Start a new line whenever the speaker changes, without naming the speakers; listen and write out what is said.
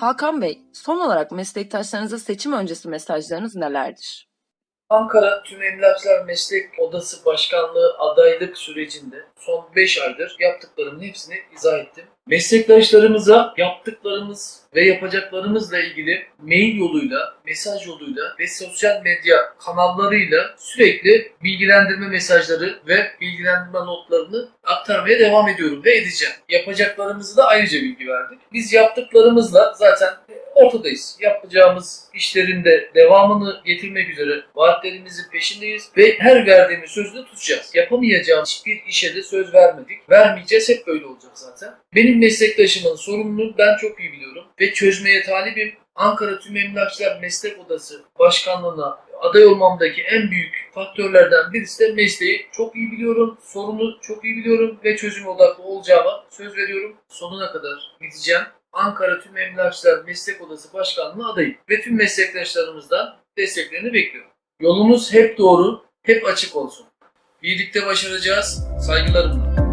Hakan Bey, son olarak meslektaşlarınıza seçim öncesi mesajlarınız nelerdir?
Ankara Tüm Emlakçılar Meslek Odası Başkanlığı adaylık sürecinde son 5 aydır yaptıklarımın hepsini izah ettim. Meslektaşlarımıza yaptıklarımız ve yapacaklarımızla ilgili mail yoluyla, mesaj yoluyla ve sosyal medya kanallarıyla sürekli bilgilendirme mesajları ve bilgilendirme notlarını aktarmaya devam ediyorum ve edeceğim. Yapacaklarımızı da ayrıca bilgi verdik. Biz yaptıklarımızla zaten ortadayız. Yapacağımız işlerin de devamını getirmek üzere vaatlerimizin peşindeyiz ve her verdiğimiz sözü de tutacağız. Yapamayacağımız hiçbir işe de söz vermedik. Vermeyeceğiz. Hep böyle olacak zaten. Benim meslektaşımın sorumluluğunu ben çok iyi biliyorum ve çözmeye talibim. Ankara Tüm Emlakçılar Meslek Odası Başkanlığı'na aday olmamdaki en büyük faktörlerden birisi de mesleği çok iyi biliyorum, sorunu çok iyi biliyorum ve çözüm odaklı olacağıma söz veriyorum. Sonuna kadar gideceğim. Ankara Tüm Emlakçılar Meslek Odası Başkanlığı adayım ve tüm meslektaşlarımızdan desteklerini bekliyorum. Yolumuz hep doğru, hep açık olsun. Birlikte başaracağız. Saygılarımla.